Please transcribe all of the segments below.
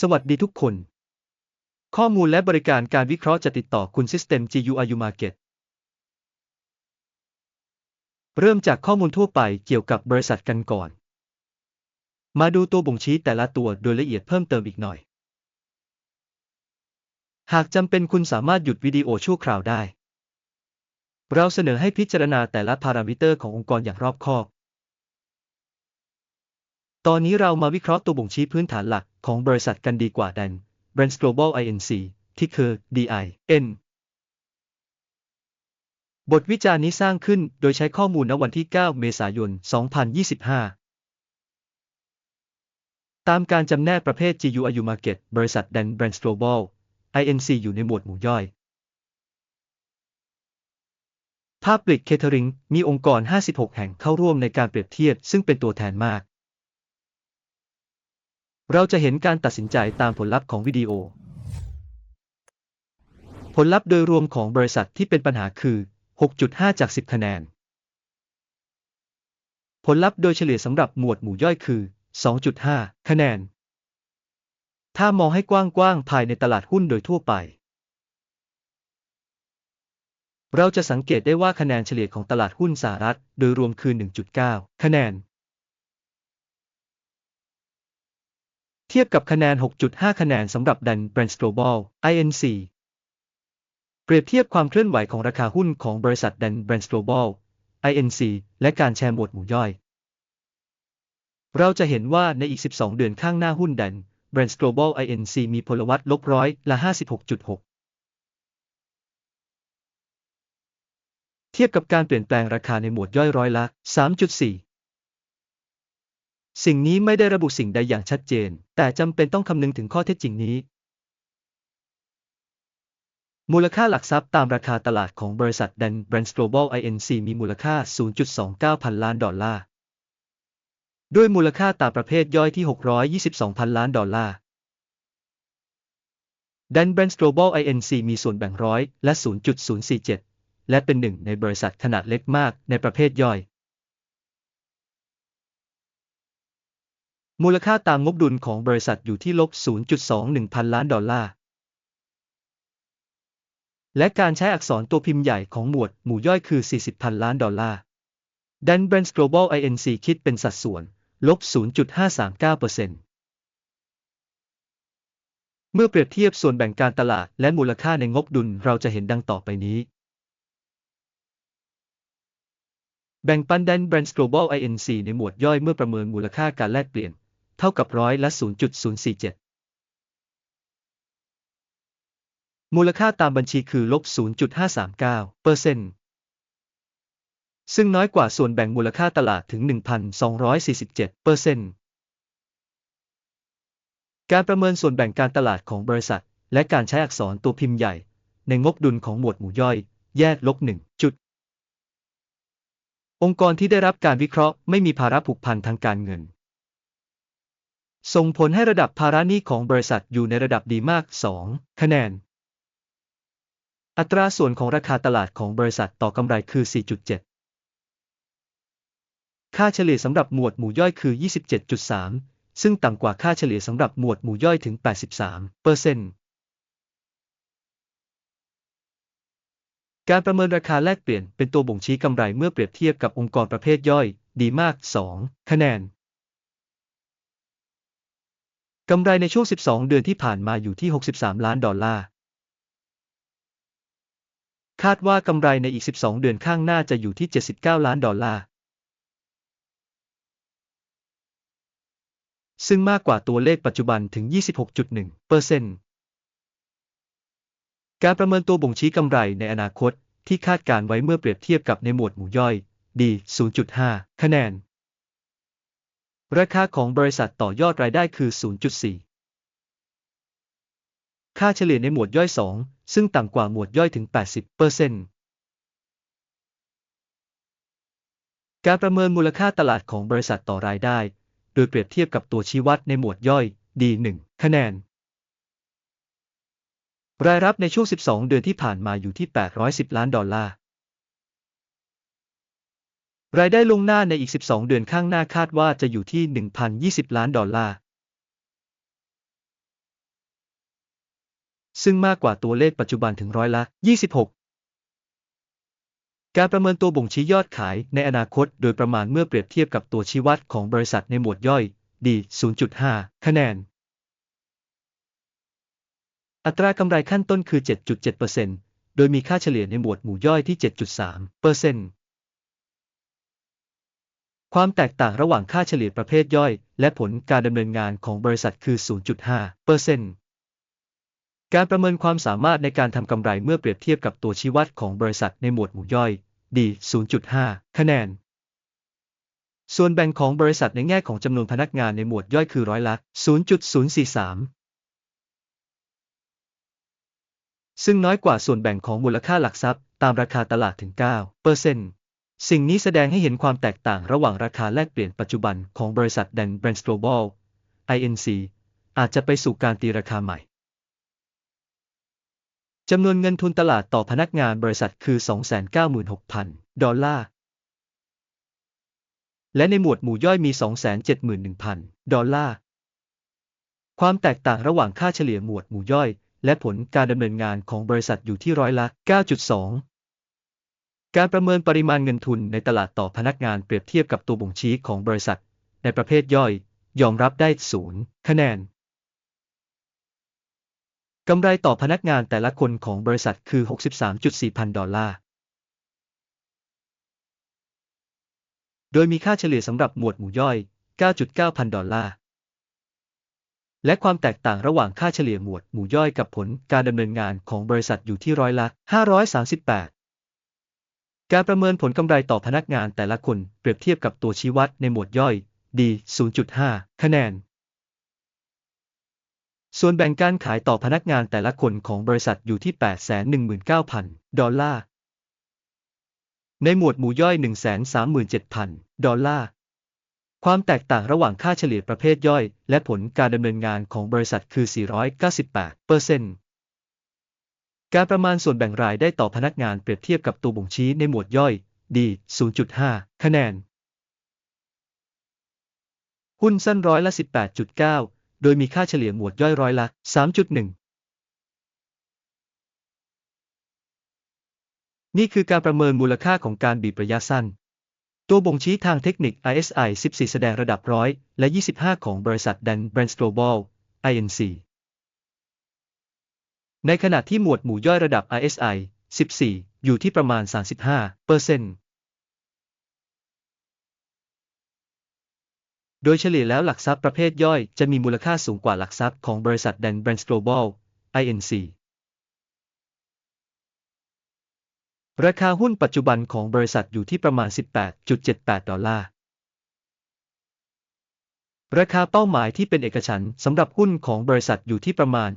สวัสดีทุกคน ข้อมูลและบริการการวิเคราะห์จะติดต่อคุณ System GUIU Market เริ่มจากข้อมูลทั่วไปเกี่ยวกับบริษัทกันก่อน มาดูตัวบ่งชี้แต่ละตัวโดยละเอียดเพิ่มเติมอีกหน่อย หากจำเป็นคุณสามารถหยุดวิดีโอชั่วคราวได้ เราเสนอให้พิจารณาแต่ละพารามิเตอร์ขององค์กรอย่างรอบคอบ ตอนนี้เรามาวิเคราะห์ตัวบ่งชี้พื้นฐานหลักของบริษัทกันดีกว่าดัน Brands Global Inc ที่คือ DIN บทวิจารณ์นี้สร้างขึ้นโดยใช้ข้อมูลณวันที่ 9 เมษายน 2025 ตามการจำแนกประเภท GUIU Market บริษัท Dan Brands Global Inc อยู่ในหมวดหมู่ย่อย Public Catering มีองค์กร 56 แห่งเข้าร่วมในการเปรียบเทียบซึ่งเป็นตัวแทนมาก เราจะเห็นการตัดสินใจตามผลลัพธ์ของวิดีโอ ผลลัพธ์โดยรวมของบริษัทที่เป็นปัญหาคือ 6.5 จาก 10 คะแนน ผลลัพธ์โดยเฉลี่ยสำหรับหมวดหมู่ย่อยคือ 2.5 คะแนน ถ้ามองให้กว้างๆภายในตลาดหุ้นโดยทั่วไป เราจะสังเกตได้ว่าคะแนนเฉลี่ยของตลาดหุ้นสหรัฐ โดยรวมคือ 1.9 คะแนน เทียบกับคะแนน 6.5 คะแนนสำหรับดัน Brands Global INC เปรียบเทียบความเคลื่อนไหวของราคาหุ้นของบริษัทดัน Brands Global INC และการแชร์หมวดหมู่ย่อย เราจะเห็นว่าในอีก 12 เดือนข้างหน้าหุ้นดัน Brands Global INC มีพลวัตลบร้อยละ 56.6 เทียบกับการเปลี่ยนแปลงราคาในหมวดย่อยร้อยละ 3.4 สิ่งนี้ไม่ได้ระบุสิ่งใดอย่างชัดเจน แต่จำเป็นต้องคำนึงถึงข้อเท็จจริงนี้ มูลค่าหลักทรัพย์ตามราคาตลาดของบริษัท Dan Brands Global Inc มีมูลค่า 0.29 พันล้านดอลลาร์ ด้วยมูลค่าตามประเภทย่อยที่ 622 พันล้านดอลลาร์ Dan Brands Global Inc มีส่วนแบ่งร้อยและ 0.047 และเป็นหนึ่งในบริษัทขนาดเล็กมากในประเภทย่อย มูลค่าตามงบดุลของบริษัทอยู่ที่ลบ 0.21 พันล้านดอลลาร์ และการใช้อักษรตัวพิมพ์ใหญ่ของหมวดหมู่ย่อยคือ 40 พันล้านดอลลาร์ Dan Brands Global Inc คิดเป็นสัดส่วน ลบ 0.539%เมื่อเปรียบเทียบส่วนแบ่งการตลาดและมูลค่าในงบดุลเราจะเห็นดังต่อไปนี้ แบ่งปัน Dan Brands Global Inc ในหมวดย่อยเมื่อประเมินมูลค่าการแลกเปลี่ยน เท่ากับร้อยละ 0.047 มูลค่าตามบัญชีคือลบ 0.539เปอร์เซ็นต์ซึ่งน้อยกว่าส่วนแบ่งมูลค่าตลาดถึง 1,247เปอร์เซ็นต์การประเมินส่วนแบ่งการตลาดของบริษัท และการใช้อักษรตัวพิมพ์ใหญ่ ในงบดุลของหมวดหมู่ย่อย แยกลบ1จุด องค์กรที่ได้รับการวิเคราะห์ไม่มีภาระผูกพันทางการเงิน ส่งผลให้ระดับภาระหนี้ของบริษัทอยู่ในระดับดีมาก 2 คะแนน อัตราส่วนของราคาตลาดของบริษัทต่อกำไรคือ 4.7 ค่าเฉลี่ยสำหรับหมวดหมู่ย่อยคือ 27.3 ซึ่งต่ำกว่าค่าเฉลี่ยสำหรับหมวดหมู่ย่อยถึง 83เปอร์เซ็นต์การประเมินราคาแลกเปลี่ยนเป็นตัวบ่งชี้กำไรเมื่อเปรียบเทียบกับองค์กรประเภทย่อย ดีมาก 2 คะแนน กำไรในช่วง 12 เดือนที่ผ่านมาอยู่ที่ 63 ล้านดอลลาร์ คาดว่ากำไรในอีก 12 เดือนข้างหน้าจะอยู่ที่ 79 ล้านดอลลาร์ ซึ่งมากกว่าตัวเลขปัจจุบันถึง 26.1เปอร์เซ็นต์การประเมินตัวบ่งชี้กำไรในอนาคตที่คาดการไว้เมื่อเปรียบเทียบกับในหมวดหมู่ย่อยดี0.5 คะแนน ราคาของบริษัทต่อยอดรายได้คือ 0.4 ค่าเฉลี่ยในหมวดย่อย 2 ซึ่งต่ำกว่าหมวดย่อยถึง 80เปอร์เซ็นต์การประเมินมูลค่าตลาดของบริษัทต่อรายได้ โดยเปรียบเทียบกับตัวชี้วัดในหมวดย่อยดี1คะแนน รายรับในช่วง 12 เดือนที่ผ่านมาอยู่ที่ 810 ล้านดอลลาร์ รายได้ลงหน้าในอีก 12 เดือนข้างหน้าคาดว่าจะอยู่ที่ 1,020 ล้านดอลลาร์ ซึ่งมากกว่าตัวเลขปัจจุบันถึงร้อยละ 26 การประเมินตัวบ่งชี้ยอดขายในอนาคตโดยประมาณเมื่อเปรียบเทียบกับตัวชี้วัดของบริษัทในหมวดย่อย D 0.5 คะแนน อัตรากำไรขั้นต้นคือ 7.7%โดยมีค่าเฉลี่ยในหมวดหมู่ย่อยที่ 7.3% ความแตกต่างระหว่างค่าเฉลี่ยประเภทย่อย และผลการดำเนินงานของบริษัทคือ 0.5%การประเมินความสามารถในการทำกำไรเมื่อเปรียบเทียบกับตัวชี้วัดของบริษัทในหมวดหมู่ย่อย D 0.5 คะแนน ส่วนแบ่งของบริษัทในแง่ของจำนวนพนักงานในหมวดย่อยคือร้อยละ 0.043 ซึ่งน้อยกว่าส่วนแบ่งของมูลค่าหลักทรัพย์ ตามราคาตลาดถึง 9% สิ่งนี้แสดงให้เห็นความแตกต่างระหว่างราคาแลกเปลี่ยนปัจจุบันของบริษัท Dan b r a n d Global INC อาจจะไปสู่การตีราคาใหม่ จำนวนเงินทุนตลาดต่อพนักงานบริษัทคือ 296,000 ดอลลาร์ และในหมวดหมู่ย่อยมี 271,000 ดอลลาร์ ความแตกต่างระหว่างค่าเฉลี่ยหมวดหมู่ย่อย และผลการดำเนินงานของบริษัทอยู่ที่ร้อยละ 9.2 การประเมินปริมาณเงินทุนในตลาดต่อพนักงานเปรียบเทียบกับตัวบ่งชี้ของบริษัท ในประเภทย่อย ยอมรับได้ศูนย์คะแนนกำไรต่อพนักงานแต่ละคนของบริษัทคือ 63.4 พันดอลลาร์ โดยมีค่าเฉลี่ยสำหรับหมวดหมู่ย่อย 9.9 พันดอลลาร์ และความแตกต่างระหว่างค่าเฉลี่ยหมวดหมู่ย่อยกับผลการดำเนินงานของบริษัทอยู่ที่ร้อยละ 538 การประเมินผลกำไรต่อพนักงานแต่ละคนเปรียบเทียบกับตัวชี้วัดในหมวดย่อย D 0.5 คะแนน ส่วนแบ่งการขายต่อพนักงานแต่ละคนของบริษัทอยู่ที่ 819,000 ดอลลาร์ ในหมวดหมู่ย่อย 137,000 ดอลลาร์ ความแตกต่างระหว่างค่าเฉลี่ยประเภทย่อย และผลการดำเนินงานของบริษัทคือ 498เปอร์เซ็นต์ การประมาณส่วนแบ่งรายได้ต่อพนักงานเปรียบเทียบกับตัวบ่งชี้ในหมวดย่อย D 0.5 คะแนน หุ้นสั้นร้อยละ 18.9 โดยมีค่าเฉลี่ยหมวดย่อยร้อยละ 3.1 นี่คือการประเมินมูลค่าของการบีบระยะสั้น ตัวบ่งชี้ทางเทคนิค ISI 14 แสดงระดับร้อยและ 25 ของบริษัท Dan b r a n d Global INC ในขณะที่หมวดหมู่ย่อยระดับ ISI 14 อยู่ที่ประมาณ 35เปอร์เซ็นต์โดยเฉลี่ยแล้วหลักทรัพย์ประเภทย่อยจะมีมูลค่าสูงกว่าหลักทรัพย์ของบริษัท Dan b r a n d Global INC ราคาหุ้นปัจจุบันของบริษัทอยู่ที่ประมาณ 18.78 ดอลลาร์ ราคาเป้าหมายที่เป็นเอกฉันท์สำหรับหุ้นของบริษัทอยู่ที่ประมาณ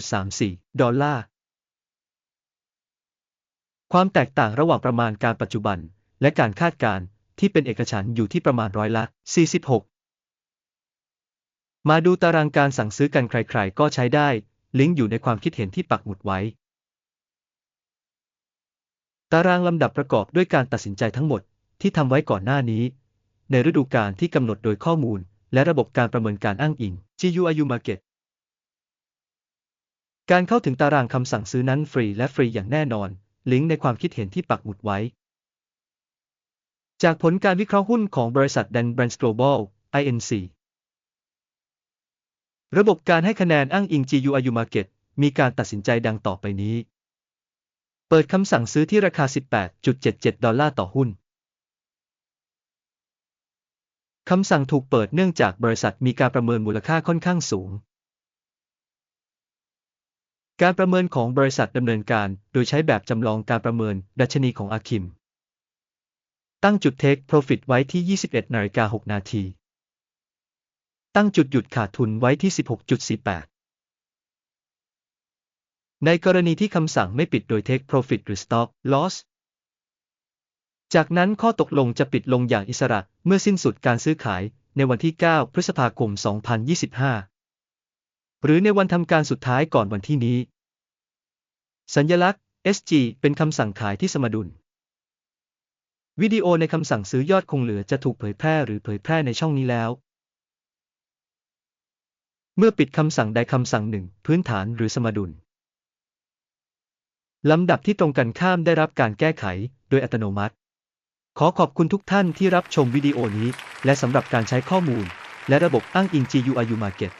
27.34 ดอลลาร์ ความแตกต่างระหว่างประมาณการปัจจุบัน และการคาดการณ์ที่เป็นเอกฉันท์อยู่ที่ประมาณร้อยละ 46 มาดูตารางการสั่งซื้อกันใครๆ ก็ใช้ได้ ลิงก์อยู่ในความคิดเห็นที่ปักหมุดไว้ ตารางลำดับประกอบด้วยการตัดสินใจทั้งหมดที่ทำไว้ก่อนหน้านี้ ในฤดูกาลที่กำหนดโดยข้อมูล และระบบการประเมินการอ้างอิง GUIU Market การเข้าถึงตารางคำสั่งซื้อนั้นฟรีและฟรีอย่างแน่นอน ลิงก์ในความคิดเห็นที่ปักหมุดไว้ จากผลการวิเคราะห์หุ้นของบริษัท Dan b r a n d Global INC ระบบการให้คะแนนอ้างอิง GUIU Market มีการตัดสินใจดังต่อไปนี้ เปิดคำสั่งซื้อที่ราคา 18.77 ดอลลาร์ต่อหุ้น คำสั่งถูกเปิดเนื่องจากบริษัทมีการประเมินมูลค่าค่อนข้างสูง การประเมินของบริษัทดำเนินการโดยใช้แบบจำลองการประเมินดัชนีของอาคิม ตั้งจุด Take Profit ไว้ที่ 21นาฬิกา6นาที ตั้งจุดหยุดขาดทุนไว้ที่ 16.48 ในกรณีที่คำสั่งไม่ปิดโดย Take Profit หรือ Stop Loss จากนั้นข้อตกลงจะปิดลงอย่างอิสระเมื่อสิ้นสุดการซื้อขายในวันที่ 9 พฤษภาคม 2025 หรือในวันทำการสุดท้ายก่อนวันที่นี้ สัญลักษณ์ SG เป็นคำสั่งขายที่สมดุล วิดีโอในคำสั่งซื้อยอดคงเหลือจะถูกเผยแพร่หรือเผยแพร่ในช่องนี้แล้ว เมื่อปิดคำสั่งใดคำสั่งหนึ่ง พื้นฐานหรือสมดุลลำดับที่ตรงกันข้ามได้รับการแก้ไขโดยอัตโนมัติ ขอขอบคุณทุกท่านที่รับชมวิดีโอนี้ และสำหรับการใช้ข้อมูล และระบบอ้างอิง GUIU Market